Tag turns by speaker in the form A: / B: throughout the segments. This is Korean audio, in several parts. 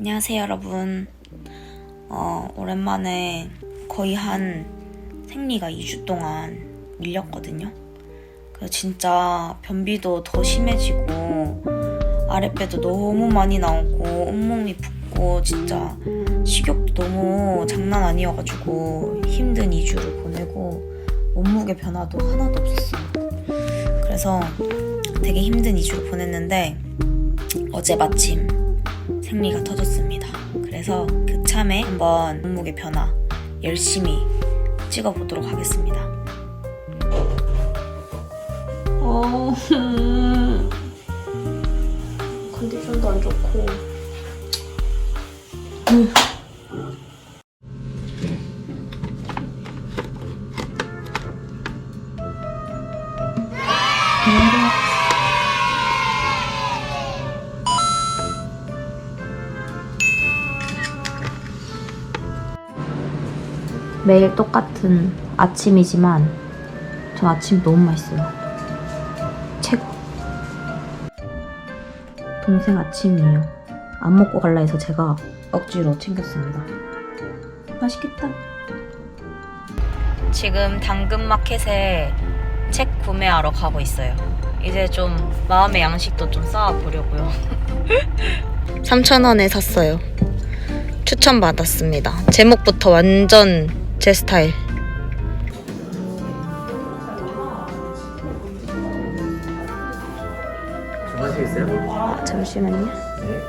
A: 안녕하세요, 여러분. 어, 오랜만에 거의 한 생리가 2주 동안 밀렸거든요. 그래서 진짜 변비도 더 심해지고, 아랫배도 너무 많이 나오고, 온몸이 붓고, 진짜 식욕도 너무 장난 아니어가지고, 힘든 2주를 보내고, 몸무게 변화도 하나도 없었어요. 그래서 되게 힘든 2주를 보냈는데, 어제 마침 생리가 터졌습니다. 그래서 그 참에 한번 몸무게 변화 열심히 찍어보도록 하겠습니다. 어, 컨디션도 안 좋고. 매일 똑같은 아침이지만 전 아침 너무 맛있어요. 최고. 동생 아침이에요. 안 먹고 갈라 해서 제가 억지로 챙겼습니다. 맛있겠다. 지금 당근마켓에 책 구매하러 가고 있어요. 이제 좀 마음의 양식도 좀 쌓아보려고요. 3,000원에 샀어요. 추천받았습니다. 제목부터 완전 제 스타일. 아, 잠시만요.
B: 네.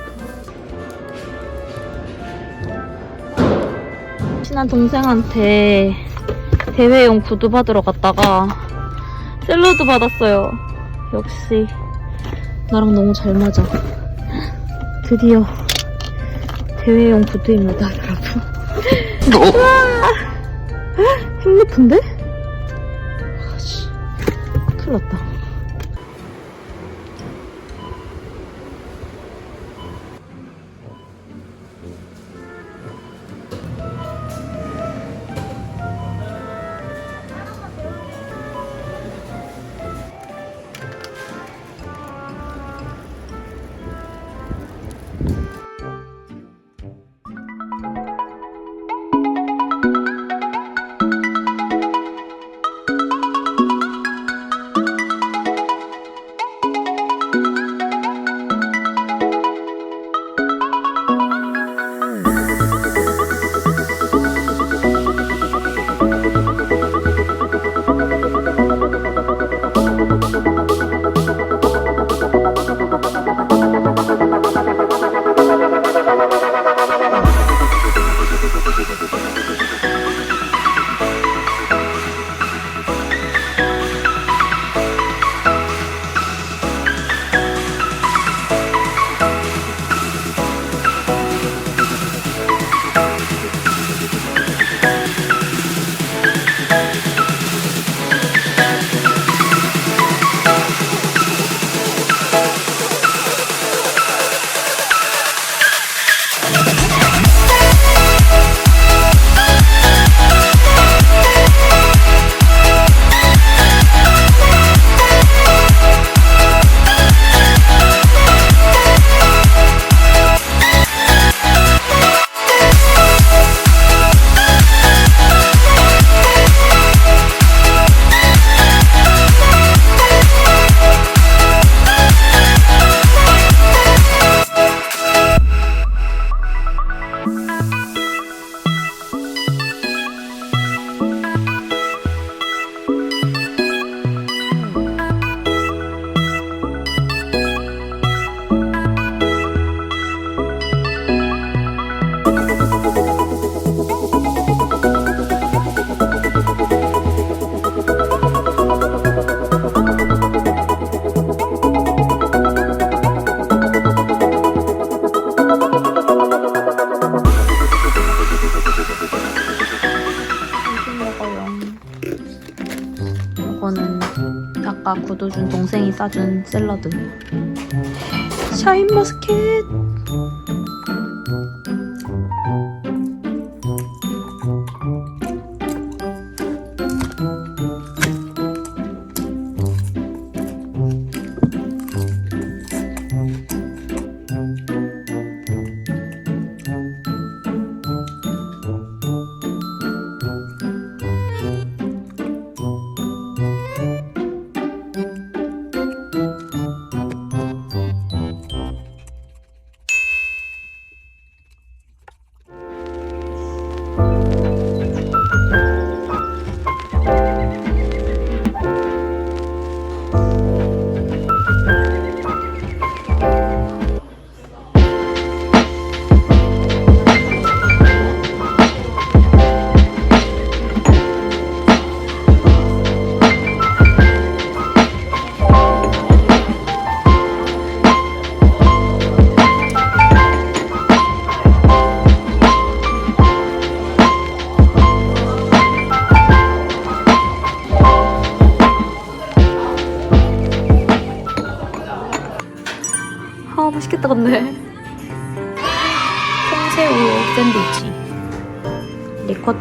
A: 친한 동생한테 대회용 구두 받으러 갔다가 샐러드 받았어요. 역시 나랑 너무 잘 맞아. 드디어 대회용 구두입니다, 여러분. 우와! 힘lep은데? 아씨, 큰일 났다. 구두 준 동생이 싸준 샐러드. 샤인머스켓.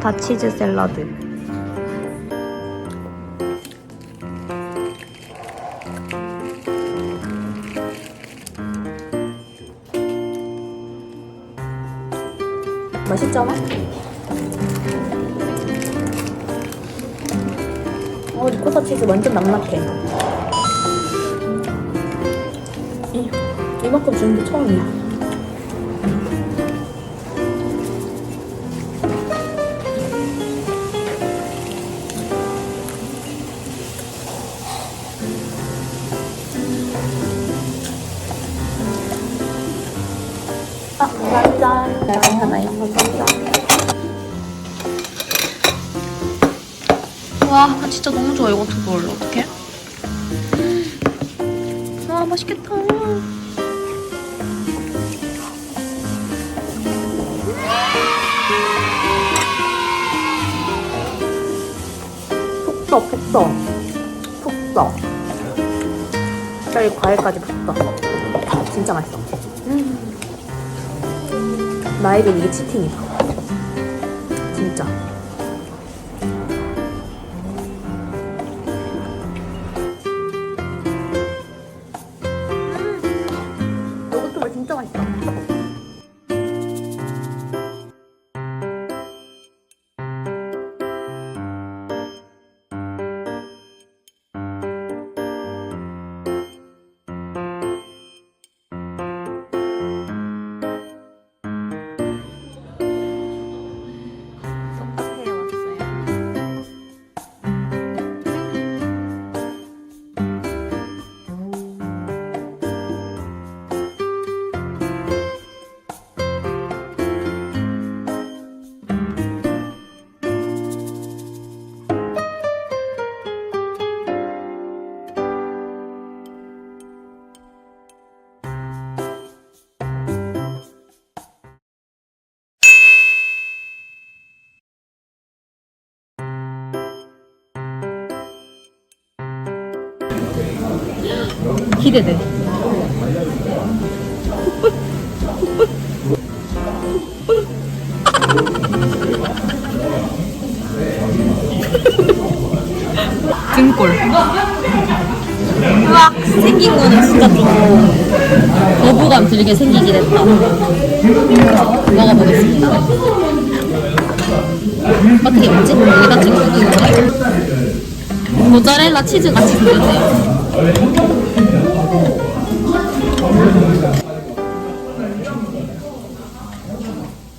A: 리코타 치즈 샐러드. 맛있잖아? 어, 리코타 치즈 완전. 이, 이만큼 주는 게 처음이야. 감사합니다. 잘 하나요? 감사합니다. 와, 나 진짜 너무 좋아. 이거 두고 올래. 어떡해? 와, 맛있겠다. 푹 써, 푹 써. 푹 써. 갑자기 과일까지 푹 써. 진짜 맛있어. 나에겐 이게 치팅이다. 진짜. 기대돼. 등골. 으악, 생긴 거는 진짜 좀 거부감 들게 생기긴 했다. 먹어보겠습니다. 어떻게 먹지? 여기다 찍는 건가? 모짜렐라 치즈 같이 생겼네요. はい。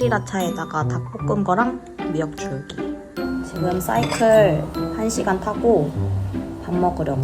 A: 스리라차에다가 닭볶음 거랑 미역 줄기. 지금 사이클 1시간 타고 밥 먹으려고.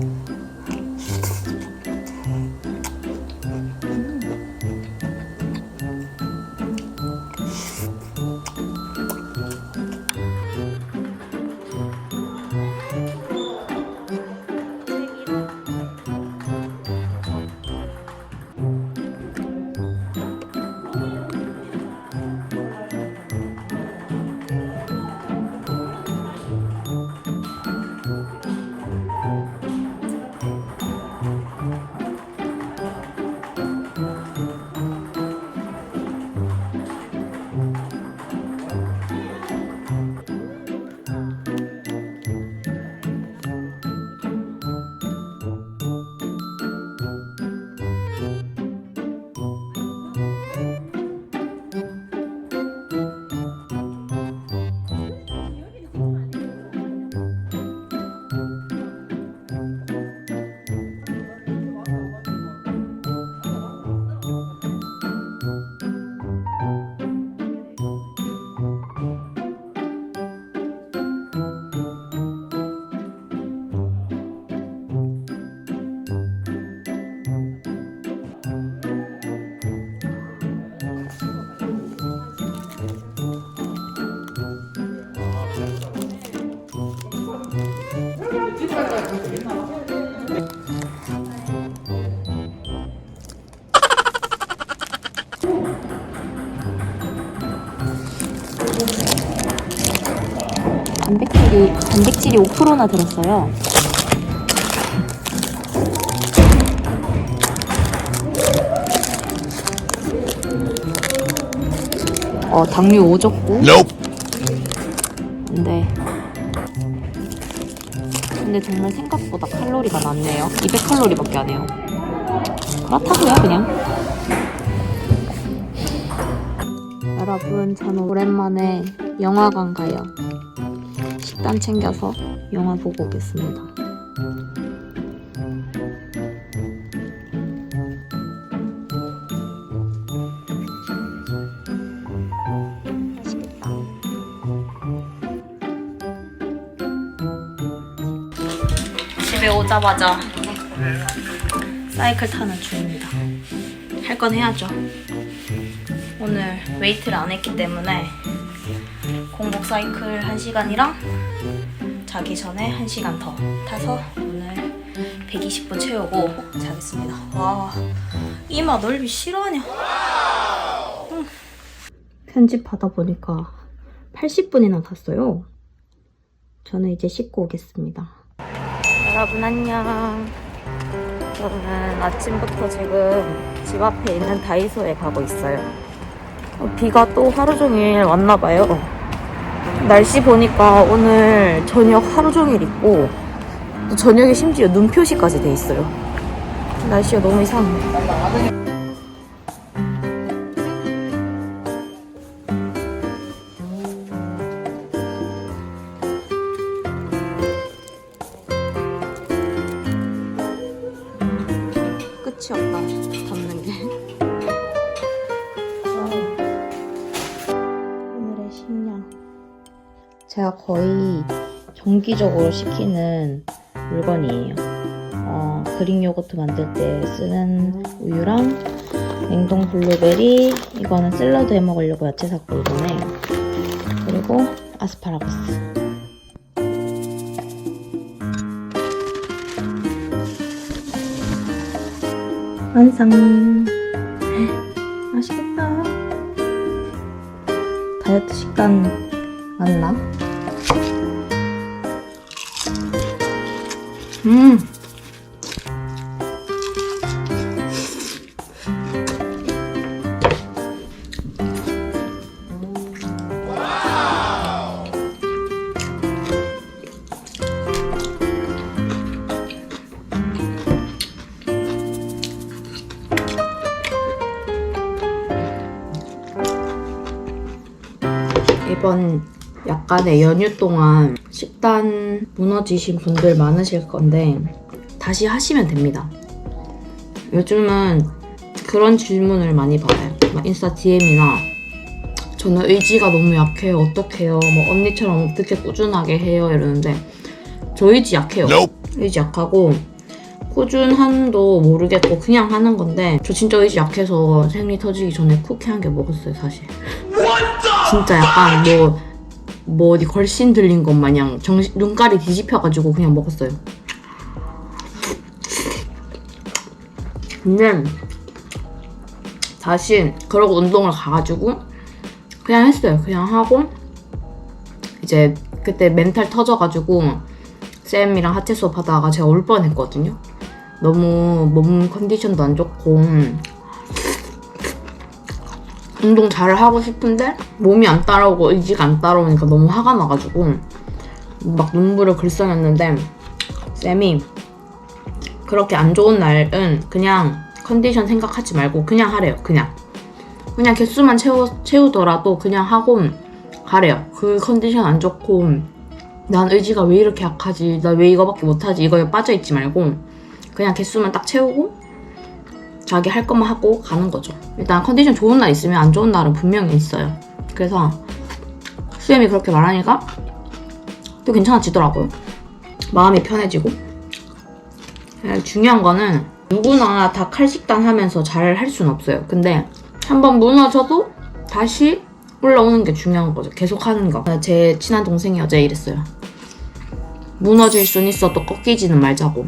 A: 단백질이 5%나 들었어요. 어, 당류 오졌고. 근데 근데 정말 생각보다 칼로리가 많네요. 200칼로리밖에 안 해요. 그렇다고요, 그냥. 여러분, 저는 오랜만에 영화관 가요. 식단 챙겨서 영화 보고 오겠습니다. 집에 오자마자 사이클 타는 중입니다. 할 건 해야죠. 오늘 웨이트를 안 했기 때문에 공복 사이클 1시간이랑 자기 전에 1시간 더 타서 오늘 120분 채우고 자겠습니다. 와, 이마 넓이 싫어하냐? 응. 편집하다 보니까 80분이나 탔어요. 저는 이제 씻고 오겠습니다. 여러분 안녕. 저는 아침부터 지금 집 앞에 있는 다이소에 가고 있어요. 어, 비가 또 하루 종일 왔나 봐요. 날씨 보니까 오늘 저녁 하루 종일 있고 또 저녁에 심지어 눈 표시까지 돼 있어요. 날씨가 너무 이상해. 끝이 없다. 담는 게. 제가 거의 정기적으로 시키는 물건이에요. 어, 그릭 요거트 만들 때 쓰는 우유랑 냉동 블루베리, 이거는 샐러드 해 먹으려고 야채 샀고 이번에 그리고 아스파라거스. 완성. 맛있겠다. 다이어트 식단 맞나? 음. 이번 약간의 연휴 동안 식단 무너지신 분들 많으실 건데 다시 하시면 됩니다. 요즘은 그런 질문을 많이 받아요. 막 인스타 DM이나 저는 의지가 너무 약해요. 어떡해요? 뭐 언니처럼 어떻게 꾸준하게 해요? 이러는데 저 의지 약해요. 의지 약하고 꾸준함도 모르겠고 그냥 하는 건데 저 진짜 의지 약해서 생리 터지기 전에 쿠키 한 개 먹었어요 사실. 진짜 약간 뭐, 뭐 어디 걸신 들린 것 마냥 정신, 눈깔이 뒤집혀가지고 그냥 먹었어요. 근데 다시 그러고 운동을 가가지고 그냥 했어요. 그냥 하고 이제 그때 멘탈 터져가지고 쌤이랑 하체 수업 하다가 제가 울 뻔했거든요. 너무 몸 컨디션도 안 좋고 운동 잘 하고 싶은데 몸이 안 따라오고 의지가 안 따라오니까 너무 화가 나가지고 막 눈물을 글썽였는데 쌤이 그렇게 안 좋은 날은 그냥 컨디션 생각하지 말고 그냥 하래요 그냥. 그냥 개수만 채우, 채우더라도 그냥 하고 가래요. 그 컨디션 안 좋고 난 의지가 왜 이렇게 약하지? 나 왜 이거밖에 못하지? 이거에 빠져있지 말고 그냥 개수만 딱 채우고 자기 할 것만 하고 가는 거죠. 일단 컨디션 좋은 날 있으면 안 좋은 날은 분명히 있어요. 그래서 수염이 그렇게 말하니까 또 괜찮아지더라고요. 마음이 편해지고. 네, 중요한 거는 누구나 다 칼식단 하면서 잘 할 수는 없어요. 근데 한번 무너져도 다시 올라오는 게 중요한 거죠. 계속 하는 거. 제 친한 동생이 어제 이랬어요. 무너질 순 있어도 꺾이지는 말자고.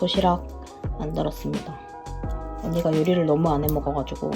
A: 도시락 만들었습니다. 언니가 요리를 너무 안 해 먹어가지고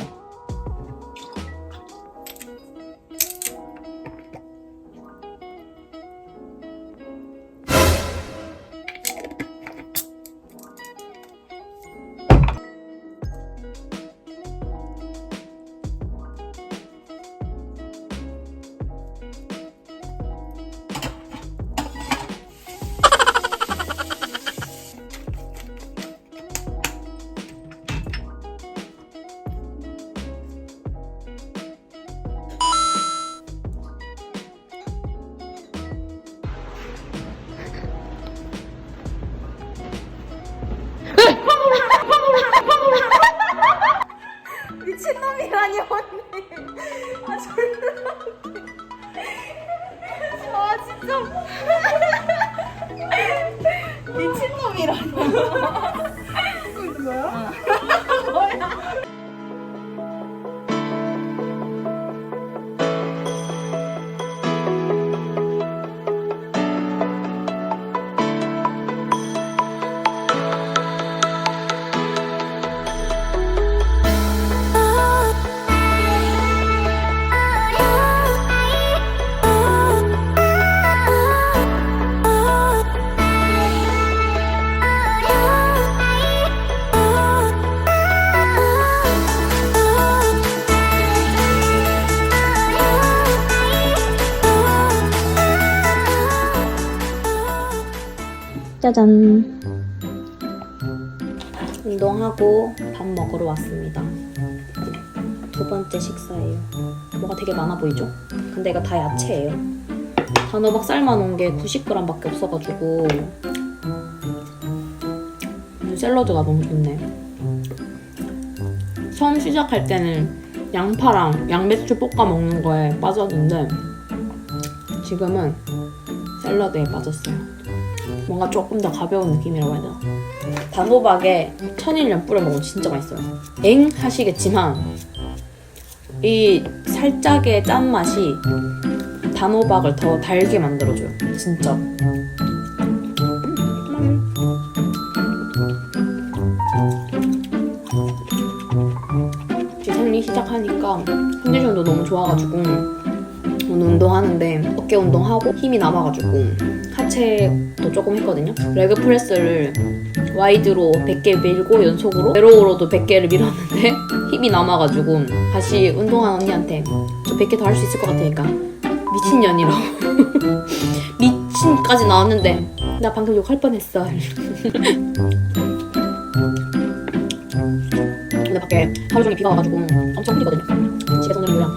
A: 미친놈이라니 뭐야? 뭐야? 짜잔. 운동하고 밥 먹으러 왔습니다. 두 번째 식사예요. 뭐가 되게 많아 보이죠? 근데 이거 다 야채예요. 단호박 삶아놓은 게 90g밖에 없어가지고 이 샐러드가 너무 좋네. 처음 시작할 때는 양파랑 양배추 볶아 먹는 거에 빠졌는데 지금은 샐러드에 빠졌어요 뭔가 조금 더 가벼운 느낌이라고 해야 되나? 단호박에 천일염 뿌려 먹으면 진짜 맛있어요. 엥 하시겠지만 이 살짝의 짠 맛이 단호박을 더 달게 만들어줘요. 진짜. 이제 생리 시작하니까 컨디션도 너무 좋아가지고 오늘 운동하는데 어깨 운동하고 힘이 남아가지고 하체도 조금 했거든요. 레그 프레스를 와이드로 100개 밀고 연속으로 제로로도 100개를 밀었는데 힘이 남아가지고 다시 운동한 언니한테 저 100개 더 할 수 있을 것 같으니까 미친년이라고 미친까지 나왔는데 나 방금 욕할 뻔했어. 근데 밖에 하루 종일 비가 와가지고 엄청 흐리거든요. 집에서 오늘 요양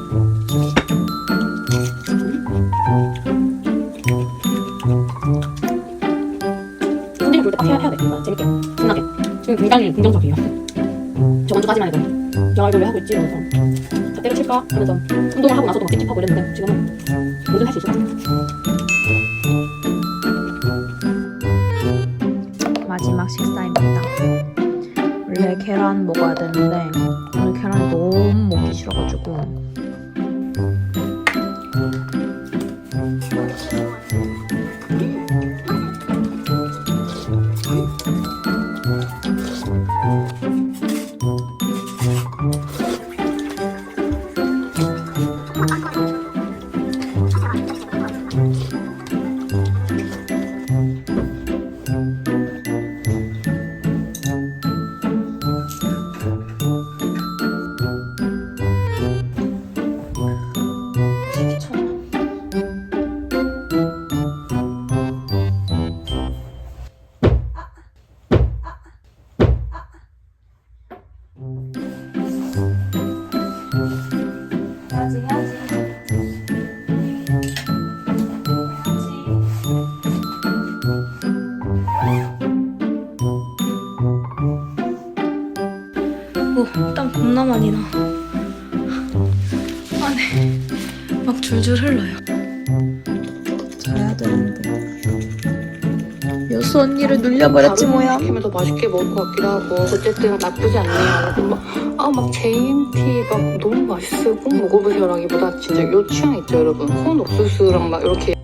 A: 해야, 돼. 나 재밌게. 신나게. 지금 굉장히 긍정적이에요. 저번 주까지만 해도 야 이거 왜 하고 있지? 이러면서 다 때려칠까? 하면서 운동을 하고 나서도 막 찝찝하고 이랬는데 지금은 뭐든 할 수 있어. 마지막 식사입니다. 원래 계란 먹어야 되는데 안에 막 줄줄 흘러요. 자야 되는데. 여수 언니를 눌려버렸지 뭐야.
B: 시키면 더 맛있게 먹을 것 같기도 하고 어쨌든 나쁘지 않네요. 막아막 JMT 막 너무 맛있어요. 꼭 먹어보세요라기보다 진짜 요 취향 있죠 여러분. 콘 옥수수랑 막 이렇게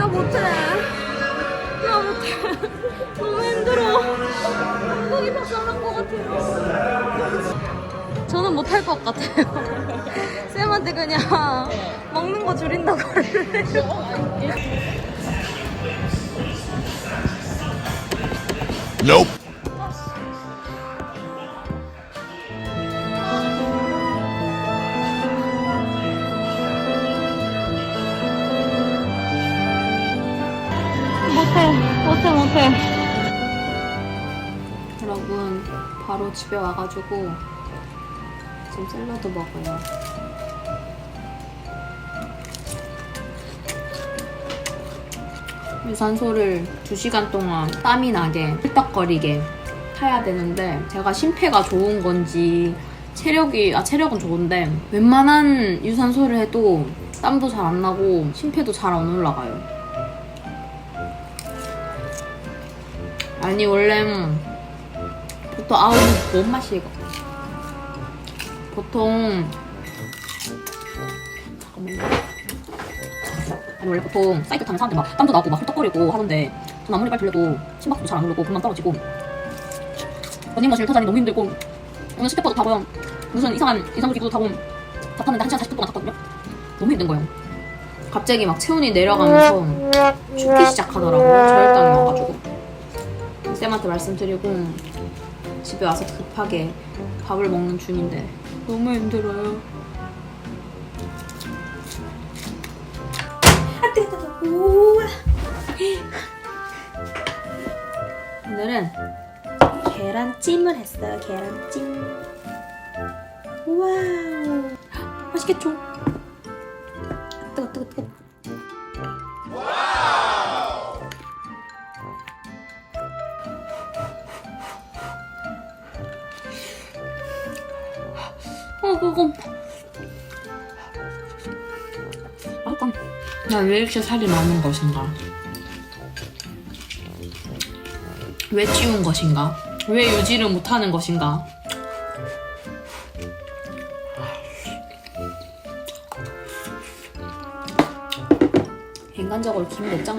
C: 진짜 못해. 나 못해. 너무 힘들어. 엉덩이 박살난 것 같아요. 저는 못할 것 같아요. 쌤한테 그냥 먹는 거 줄인다고
D: Nope.
C: 집에 와가지고 지금 샐러드 먹어요. 유산소를 2시간 동안 땀이 나게 헐떡거리게 타야 되는데 제가 심폐가 좋은 건지 체력이 아 체력은 좋은데 웬만한 유산소를 해도 땀도 잘 안 나고 심폐도 잘 안 올라가요. 아니 원래 보통 아우 뭔 맛이 이거. 보통 잠깐만요. 아니 원래 보통 사이트 타면 사람들 막 땀도 나고 막 헐떡거리고 하는데 전 아무리 빨리 들려도 심박수도 잘 안 오르고 금방 떨어지고 러닝머신을 타자니 너무 힘들고 오늘 스태퍼도 타고요. 무슨 이상한 이상도 기구도 타고 다 탔는데 1시간 40분 동안 탔거든요. 너무 힘든 거예요. 갑자기 막 체온이 내려가면서 춥기 시작하더라고요. 저혈당이 와가지고. 쌤한테 말씀드리고 집에 와서 급하게 밥을 먹는 중인데 너무 힘들어요. 오늘은 계란찜을 했어요. 계란찜. 와우. 맛있겠죠? 아, 뜨거 뜨거 뜨거. 어, 그거. 맛있다.
A: 난왜 이렇게 살이 많은 것인가? 왜 찌운 것인가? 왜 유지를 못하는 것인가?
C: 인간적으로 김 내장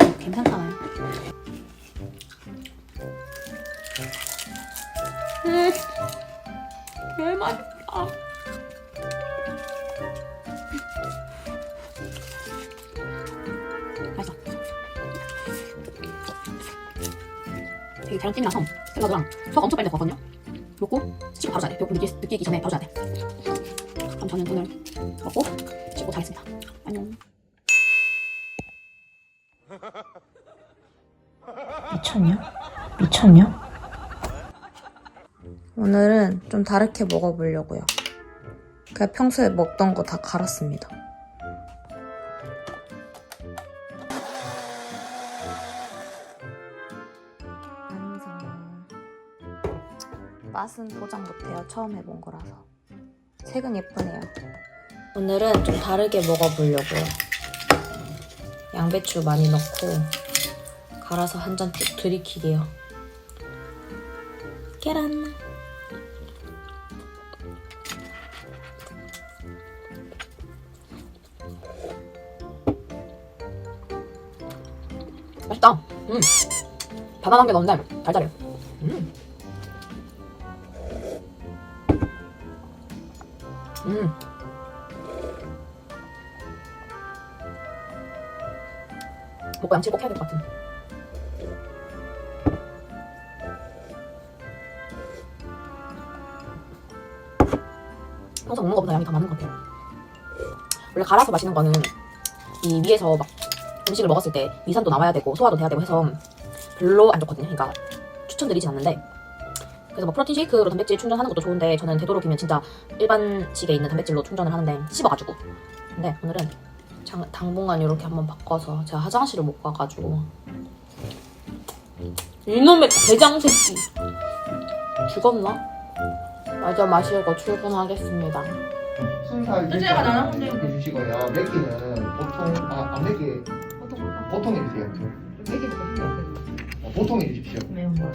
C: 되게 계란찜이 나서 샐러드랑 소화가 엄청 빨리 됐거든요. 먹고 씻고 바로 자야 돼. 배고픔 느끼, 느끼기 전에 바로 자야 돼. 그럼 저는 오늘 먹고 씻고 자겠습니다. 안녕.
A: 미쳤냐? 미쳤냐? 오늘은 좀 다르게 먹어보려고요. 그냥 평소에 먹던 거 다 갈았습니다. 맛은 보장 못해요. 처음 해본 거라서. 색은 예쁘네요. 오늘은 좀 다르게 먹어보려고요. 양배추 많이 넣고 갈아서 한 잔 쭉 들이키게요. 계란.
C: 맛있다. 음. 바나나 한 개 넣었는데 달달해. 음. 음. 먹고 양치 꼭 해야 될 것 같은. 평소 먹는 것보다 양이 더 많은 것 같아요. 원래 갈아서 마시는 거는 이 위에서 막 음식을 먹었을 때 위산도 나와야 되고 소화도 돼야 되고 해서 별로 안 좋거든요. 그러니까 추천드리진 않는데 그래서 뭐 프로틴 쉐이크로 단백질 충전하는 것도 좋은데 저는 되도록이면 진짜 일반식에 있는 단백질로 충전을 하는데 씹어가지고 근데 오늘은 장, 당분간 이렇게 한번 바꿔서 제가 화장실을 못 가가지고 이놈의 대장 새끼 죽었나? 맞아 마시고 출근하겠습니다.
E: 순살 일단 해주시고요. 맵기는 보통 아, 안 맵기 보통 해주세요. 어, 보통 해주십시오.
B: 매운 거.